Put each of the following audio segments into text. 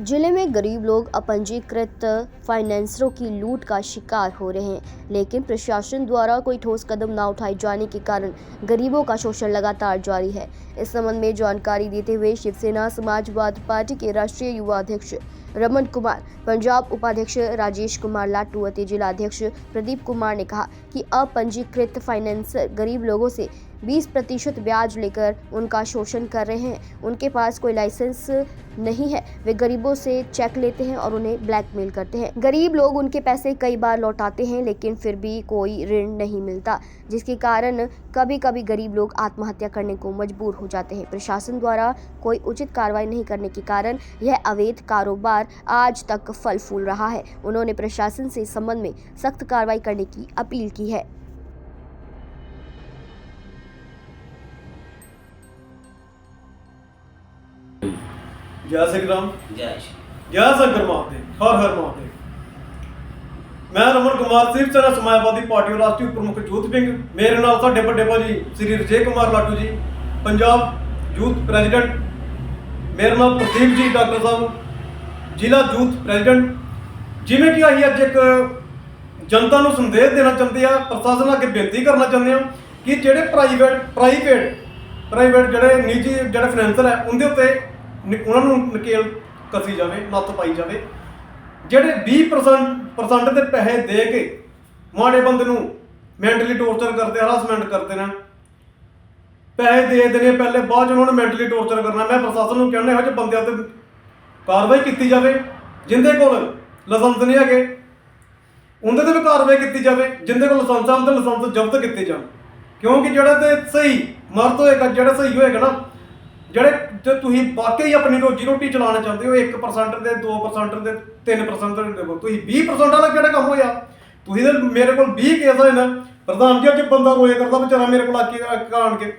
ज़िले में गरीब लोग अपंजीकृत फाइनेंसरों की लूट का शिकार हो रहे हैं, लेकिन प्रशासन द्वारा कोई ठोस कदम ना उठाए जाने के कारण गरीबों का शोषण लगातार जारी है। इस संबंध में जानकारी देते हुए शिवसेना समाजवाद पार्टी के राष्ट्रीय युवा अध्यक्ष रमन कुमार, पंजाब उपाध्यक्ष राजेश कुमार लाटू ਅਤੇ जिला अध्यक्ष प्रदीप कुमार ने कहा कि अपंजीकृत फाइनेंसर गरीब लोगों से 20 प्रतिशत ब्याज लेकर उनका शोषण कर रहे हैं। उनके पास कोई लाइसेंस नहीं है। वे गरीबों से चेक लेते हैं और उन्हें ब्लैकमेल करते हैं। गरीब लोग उनके पैसे कई बार लौटाते हैं, लेकिन फिर भी कोई ऋण नहीं मिलता, जिसके कारण कभी कभी गरीब लोग आत्महत्या करने को मजबूर हो जाते हैं। प्रशासन द्वारा कोई उचित कार्रवाई नहीं करने के कारण यह अवैध कारोबार आज तक फल फूल रहा है। उन्होंने प्रशासन से इस संबंध में सख्त कार्रवाई करने की अपील की है। ਜੈ ਸਿੰਘ ਰਾਮ। ਜੈ ਸ਼੍ਰੀ ਜੈ ਸ਼ੰਕਰ ਮਹਾਦੇਵ ਹਰ ਹਰ ਮਹਾਦੇਵ ਮੈਂ ਰਮਨ ਕੁਮਾਰ ਸਿਵ ਸੈਨਾ ਸਮਾਜਵਾਦੀ ਪਾਰਟੀ ਰਾਸ਼ਟਰੀ ਪ੍ਰਮੁੱਖ ਯੂਥ ਵਿੰਗ ਮੇਰੇ ਨਾਲ ਸਾਡੇ ਵੱਡੇ ਭਾਜੀ ਸ੍ਰੀ ਰਜੇ ਕੁਮਾਰ ਲਾਟੂ ਜੀ ਪੰਜਾਬ ਯੂਥ ਪ੍ਰੈਜ਼ੀਡੈਂਟ। ਮੇਰਾ ਨਾਮ ਪ੍ਰਦੀਪ ਜੀ ਡਾਕਟਰ ਸਾਹਿਬ ਜ਼ਿਲ੍ਹਾ ਯੂਥ ਪ੍ਰੈਜ਼ੀਡੈਂਟ। ਜਿਵੇਂ ਕਿ ਅਸੀਂ ਅੱਜ ਇੱਕ ਜਨਤਾ ਨੂੰ ਸੰਦੇਸ਼ ਦੇਣਾ ਚਾਹੁੰਦੇ ਆ ਪ੍ਰਸ਼ਾਸਨ ਅੱਗੇ ਬੇਨਤੀ ਕਰਨਾ ਚਾਹੁੰਦੇ ਆ ਕਿ ਜਿਹੜੇ ਪ੍ਰਾਈਵੇਟ ਪ੍ਰਾਈਵੇਟ ਪ੍ਰਾਈਵੇਟ ਜਿਹੜੇ ਨਿੱਜੀ ਜਿਹੜੇ ਫਾਈਨੈਂਸਰ ਹੈ ਉਹਦੇ ਉੱਤੇ ਨਿ ਉਹਨਾਂ ਨੂੰ ਨਕੇਲ ਕਸੀ ਜਾਵੇ, ਨੱਥ ਪਾਈ ਜਾਵੇ। ਜਿਹੜੇ 20% ਪਰਸੈਂਟ ਦੇ ਪੈਸੇ ਦੇ ਕੇ ਮਾੜੇ ਬੰਦੇ ਨੂੰ ਮੈਂਟਲੀ ਟੌਰਚਰ ਕਰਦੇ ਹਰਾਸਮੈਂਟ ਕਰਦੇ ਨੇ, ਪੈਸੇ ਦੇ ਦੇਣੇ ਪਹਿਲੇ, ਬਾਅਦ 'ਚ ਉਹਨਾਂ ਨੂੰ ਮੈਂਟਲੀ ਟੌਰਚਰ ਕਰਨਾ। ਮੈਂ ਪ੍ਰਸ਼ਾਸਨ ਨੂੰ ਕਹਿੰਦਾ ਇਹੋ ਜਿਹੇ ਬੰਦਿਆਂ ਤੇ ਕਾਰਵਾਈ ਕੀਤੀ ਜਾਵੇ, ਜਿੰਦੇ ਕੋਲ ਲਾਇਸੈਂਸ ਨਹੀਂ ਹੈਗੇ, ਉਹਦੇ ਤੇ ਵੀ ਕਾਰਵਾਈ ਕੀਤੀ ਜਾਵੇ, ਜਿੰਦੇ ਕੋਲ ਲਾਇਸੈਂਸ ਆ, ਉਹਦੇ ਲਾਇਸੈਂਸ ਜ਼ਬਤ ਕੀਤੇ ਜਾਣ। ਕਿਉਂਕਿ ਜਿਹੜਾ ਤੇ ਸਹੀ ਮਰਦ ਹੋਏਗਾ, ਜਿਹੜਾ ਸਹੀ ਹੋਏਗਾ ਨਾ ਜਿਹੜੇ ਜੇ ਤੁਸੀਂ ਵਾਕਈ ਆਪਣੀ ਰੋਜੀ ਰੋਟੀ ਚਲਾਉਣਾ ਚਾਹੁੰਦੇ ਹੋ 1% ਦੇ 2% ਦੇ 3% ਦੇ ਦੇਵੋ ਤੁਸੀਂ 20% ਵਾਲਾ ਕਿਹੜਾ ਕੰਮ ਹੋਇਆ? ਤੁਸੀਂ ਤਾਂ ਮੇਰੇ ਕੋਲ 20 ਕੇਸ ਹੋਏ ਨੇ। ਪ੍ਰਧਾਨ ਜੀ, ਅੱਜ ਬੰਦਾ ਰੋਇਆ ਕਰਦਾ ਵਿਚਾਰਾ ਮੇਰੇ ਕੋਲ ਆ ਕੇ ਆਣ ਕੇ।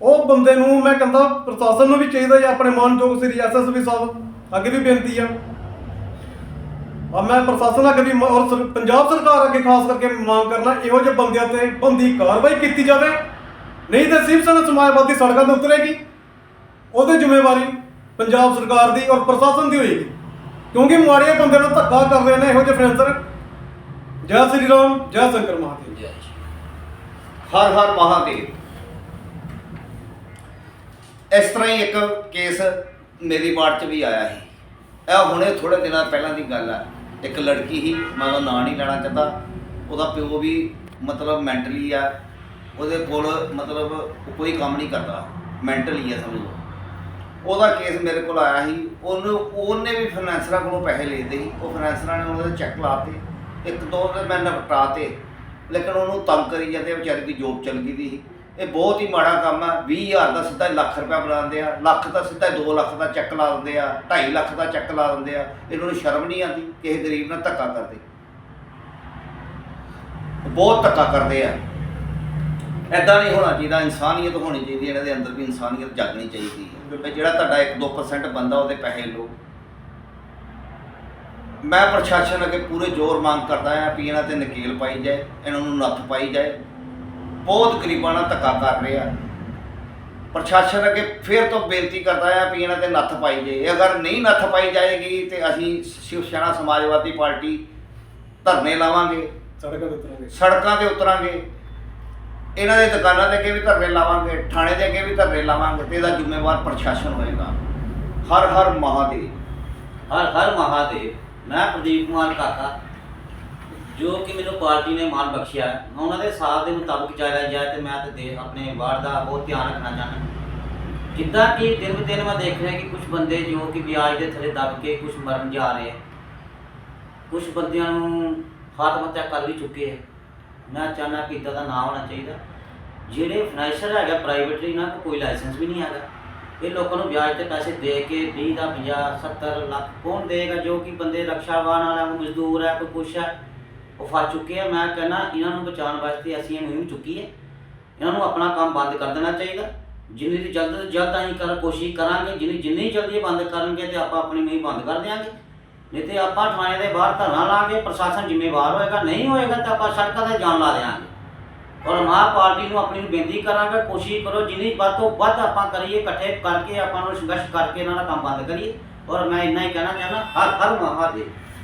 ਉਹ ਬੰਦੇ ਨੂੰ ਮੈਂ ਕਹਿੰਦਾ, ਪ੍ਰਸ਼ਾਸਨ ਨੂੰ ਵੀ ਚਾਹੀਦਾ ਹੈ ਆਪਣੇ ਮਾਨਯੋਗ ਸ੍ਰੀ ਐਸਐਸਪੀ ਸਾਹਿਬ, ਅੱਗੇ ਵੀ ਬੇਨਤੀ ਆ। ਆ ਮੈਂ ਪ੍ਰਸ਼ਾਸਨ ਅੱਗੇ ਵੀ ਔਰ ਪੰਜਾਬ ਸਰਕਾਰ ਅੱਗੇ ਖਾਸ ਕਰਕੇ ਮੰਗ ਕਰਨਾ, ਇਹੋ ਜਿਹੇ ਬੰਦਿਆਂ ਤੇ ਬੰਦੀ ਕਾਰਵਾਈ ਕੀਤੀ ਜਾਵੇ। ਨਹੀਂ ਤਾਂ ਸਿਵ ਸੈਨਾ ਸਮਾਜਵਾਦੀ ਸੜਕਾਂ ਤੇ ਉਤਰੇਗੀ ਉਹਦੀ ਜ਼ਿੰਮੇਵਾਰੀ ਪੰਜਾਬ ਸਰਕਾਰ ਦੀ ਔਰ ਪ੍ਰਸ਼ਾਸਨ ਦੀ ਹੋਏਗੀ। ਕਿਉਂਕਿ ਮਾੜੇ ਬੰਦੇ ਨੂੰ ਧੱਕਾ ਕਰ ਰਹੇ ਨੇ ਇਹੋ ਜਿਹੇ ਫੈਂਸਰ ਜੈ ਸ੍ਰੀ ਰਾਮ, ਜੈ ਸ਼ੰਕਰ ਮਹਾਦੇਵ। ਜੈ ਹਰ ਹਰ ਮਹਾਦੇਵ। ਇਸ ਤਰ੍ਹਾਂ ਹੀ ਇੱਕ ਕੇਸ ਮੇਰੀ ਵਾਰਡ 'ਚ ਵੀ ਆਇਆ ਸੀ। ਇਹ ਹੁਣੇ ਥੋੜੇ ਦਿਨਾਂ ਪਹਿਲਾਂ ਦੀ ਗੱਲ ਆ। ਇੱਕ ਲੜਕੀ ਸੀ, ਮੈਂ ਉਹਦਾ ਨਾਂ ਨਹੀਂ ਲੈਣਾ ਚਾਹੁੰਦਾ। ਉਹਦਾ ਪਿਓ ਵੀ ਮਤਲਬ ਮੈਂਟਲੀ ਆ। ਉਹਦੇ ਕੋਲ ਮਤਲਬ ਕੋਈ ਕੰਮ ਨਹੀਂ ਕਰਦਾ। ਮੈਂਟਲੀ ਆ ਸਮਝੋ ਉਹਦਾ ਕੇਸ ਮੇਰੇ ਕੋਲ ਆਇਆ ਸੀ। ਉਹਨੂੰ, ਉਹਨੇ ਵੀ ਫਾਈਨੈਂਸਰਾਂ ਕੋਲੋਂ ਪੈਸੇ ਲਏਦੇ ਸੀ। ਉਹ ਫਾਈਨੈਂਸਰਾਂ ਨੇ ਉਹਦੇ ਚੈੱਕ ਲਾਤੇ। ਇੱਕ ਦੋ ਦੇ ਮੈਂ ਨਿਪਟਾਤੇ। ਲੇਕਿਨ ਉਹਨੂੰ ਤੰਗ ਕਰੀ ਜਾਂਦੇ ਵਿਚਾਰੀ ਦੀ ਜੋਬ ਚੱਲ ਗਈ ਦੀ ਸੀ। ਇਹ ਬਹੁਤ ਹੀ ਮਾੜਾ ਕੰਮ ਆ। 20000 ਦਾ ਸਿੱਧਾ ਲੱਖ ਰੁਪਇਆ ਬੁਲਾਉਂਦੇ ਆ। ਲੱਖ ਦਾ ਸਿੱਧਾ 2 ਲੱਖ ਦਾ ਚੈੱਕ ਲਾ ਦਿੰਦੇ ਆ। 2.5 ਲੱਖ ਦਾ ਚੈੱਕ ਲਾ ਦਿੰਦੇ ਆ। ਇਹਨਾਂ ਨੂੰ ਸ਼ਰਮ ਨਹੀਂ ਆਉਂਦੀ। ਕਿਸੇ ਗਰੀਬ ਨਾਲ ਧੱਕਾ ਕਰਦੇ। ਬਹੁਤ ਧੱਕਾ ਕਰਦੇ ਆ। ਐਦਾਂ ਨਹੀਂ ਹੋਣਾ ਚਾਹੀਦਾ ਇਨਸਾਨੀਅਤ ਹੋਣੀ ਚਾਹੀਦੀ ਹੈ, ਇਹਨਾਂ ਦੇ ਅੰਦਰ ਵੀ ਇਨਸਾਨੀਅਤ ਜਾਗਣੀ ਚਾਹੀਦੀ ਹੈ। ਵੀ ਜਿਹੜਾ ਤੁਹਾਡਾ 1-2% ਬੰਦਾ ਉਹਦੇ ਪੈਸੇ ਲਓ। ਮੈਂ ਪ੍ਰਸ਼ਾਸਨ ਅੱਗੇ ਪੂਰੇ ਜ਼ੋਰ ਮੰਗ ਕਰਦਾ ਆ ਵੀ ਇਹਨਾਂ ਤੇ ਨਕੇਲ ਪਾਈ ਜਾਏ ਇਹਨਾਂ ਨੂੰ ਨੱਥ ਪਾਈ ਜਾਏ। ਬਹੁਤ ਗਰੀਬਾਂ ਨਾਲ ਧੱਕਾ ਕਰ ਰਹੇ ਆ। ਪ੍ਰਸ਼ਾਸਨ ਅੱਗੇ ਫੇਰ ਤੋਂ ਬੇਨਤੀ ਕਰਦਾ ਆ ਵੀ ਇਹਨਾਂ ਤੇ ਨੱਥ ਪਾਈ ਜਾਏ। ਅਗਰ ਨਹੀਂ ਨੱਥ ਪਾਈ ਜਾਏਗੀ ਤੇ ਅਸੀਂ ਸ਼ਿਵ ਸੈਨਾ ਸਮਾਜਵਾਦੀ ਪਾਰਟੀ ਧਰਨੇ ਲਾਵਾਂਗੇ। ਸੜਕਾਂ ਤੇ ਉਤਰਾਂਗੇ। ਸੜਕਾਂ ਤੇ ਉਤਰਾਂਗੇ। ਇਹਨਾਂ ਦੇ ਦੁਕਾਨਾਂ ਦੇ ਅੱਗੇ ਵੀ ਧਰਨੇ ਲਾਵਾਂਗੇ, ਥਾਣੇ ਦੇ ਅੱਗੇ ਵੀ ਧਰਨੇ ਲਾਵਾਂਗੇ ਤੇ ਇਹਦਾ ਜ਼ਿੰਮੇਵਾਰ ਪ੍ਰਸ਼ਾਸਨ ਹੋਏਗਾ। ਹਰ ਹਰ ਮਹਾਦੇਵ, ਹਰ ਹਰ ਮਹਾਦੇਵ, ਮੈਂ ਪ੍ਰਦੀਪ ਕੁਮਾਰ ਕਾਕਾ, ਜੋ ਕਿ ਮੈਨੂੰ ਪਾਰਟੀ ਨੇ ਮਾਨ ਬਖਸ਼ਿਆ ਮੈਂ ਉਹਨਾਂ ਦੇ ਸਾਥ ਦੇ ਮੁਤਾਬਕ ਚੱਲਿਆ ਜਾਏ ਤੇ ਮੈਂ ਤੇ ਦੇ ਆਪਣੇ ਵਾਰ ਦਾ ਬਹੁਤ ਧਿਆਨ ਰੱਖਣਾ ਚਾਹੁੰਦਾ ਜਿੱਦਾਂ ਕਿ ਦਿਨ ਬ ਦਿਨ ਮੈਂ ਦੇਖ ਰਿਹਾ ਕਿ ਕੁਝ ਬੰਦੇ ਜੋ ਕਿ ਵਿਆਜ ਦੇ ਥੱਲੇ ਦਬ ਕੇ ਕੁਝ ਮਰਨ ਜਾ ਰਹੇ ਹੈ ਕੁਝ ਬੰਦਿਆਂ ਨੂੰ ਆਤਮ ਹੱਤਿਆ ਕਰ ਵੀ ਚੁੱਕੇ ਹੈ ਮੈਂ ਚਾਹੁੰਦਾ ਕਿ ਦਾ ਨਾ ਹੋਣਾ ਚਾਹੀਦਾ। ਜਿਹੜੇ ਫਾਈਨੈਂਸ਼ੀਅਰ ਹੈਗਾ ਪ੍ਰਾਈਵੇਟਲੀ ਨਾ ਕੋਈ ਲਾਇਸੈਂਸ ਵੀ ਨਹੀਂ ਹੈਗਾ। ਇਹ ਲੋਕਾਂ ਨੂੰ ਵਿਆਜ ਤੇ ਪੈਸੇ ਦੇ ਕੇ 20 ਦਾ 50 70 ਲੱਖ ਕੌਣ ਦੇਗਾ ਜੋ ਕਿ ਬੰਦੇ ਰਕਸ਼ਾਵਾਨ ਵਾਲਾ, ਕੋਈ ਮਜ਼ਦੂਰ ਹੈ, ਕੋਈ ਕੁਛ ਹੈ, ਉਹ ਫਸ ਚੁੱਕੇ ਆ। ਮੈਂ ਕਹਿੰਦਾ ਇਹਨਾਂ ਨੂੰ ਬਚਾਉਣ ਵਾਸਤੇ ਅਸੀਂ ਇਹ ਮੁਹਿੰਮ ਚੁੱਕੀ ਹੈ। ਇਹਨਾਂ ਨੂੰ ਆਪਣਾ ਕੰਮ ਬੰਦ ਕਰ ਦੇਣਾ ਚਾਹੀਦਾ। ਜਿੰਨੀ ਦੀ ਜਲਦ ਤੋਂ ਜਲਦ ਅਸੀਂ ਕਰ ਕੋਸ਼ਿਸ਼ ਕਰਾਂਗੇ। ਜਿੰਨੀ ਜਿੰਨੀ ਜਲਦੀ ਇਹ ਬੰਦ ਕਰਨਗੇ ਤੇ ਆਪਾਂ ਆਪਣੀ ਮੁਹਿੰਮ ਬੰਦ ਕਰ ਦਿਆਂਗੇ। ਨਹੀਂ ਤੇ ਆਪਾਂ ਥਾਣੇ ਦੇ ਬਾਹਰ ਧਰਨਾ ਲਾਂਗੇ, ਪ੍ਰਸ਼ਾਸਨ ਜ਼ਿੰਮੇਵਾਰ ਹੋਏਗਾ, ਨਹੀਂ ਹੋਏਗਾ ਤਾਂ ਆਪਾਂ ਸੜਕਾਂ ਤੇ ਜਾਨ ਲਾ ਦਿਆਂਗੇ। ਔਰ ਮਹਾ ਪਾਰਟੀ ਨੂੰ ਆਪਣੀ ਨੂੰ ਬੇਨਤੀ ਕਰਾਂਗਾ, ਕੋਸ਼ਿਸ਼ ਕਰੋ ਜਿੰਨੀ ਵੱਧ ਤੋਂ ਵੱਧ ਆਪਾਂ ਕਰੀਏ, ਇਕੱਠੇ ਕਰਕੇ ਆਪਾਂ ਨੂੰ ਸੰਘਰਸ਼ ਕਰਕੇ ਇਹਨਾਂ ਦਾ ਕੰਮ ਬੰਦ ਕਰੀਏ। ਔਰ ਮੈਂ ਇੰਨਾ ਹੀ ਕਹਿਣਾ ਚਾਹੁੰਦਾ, ਹਰ ਹਰ ਮਹਾਦੇਵ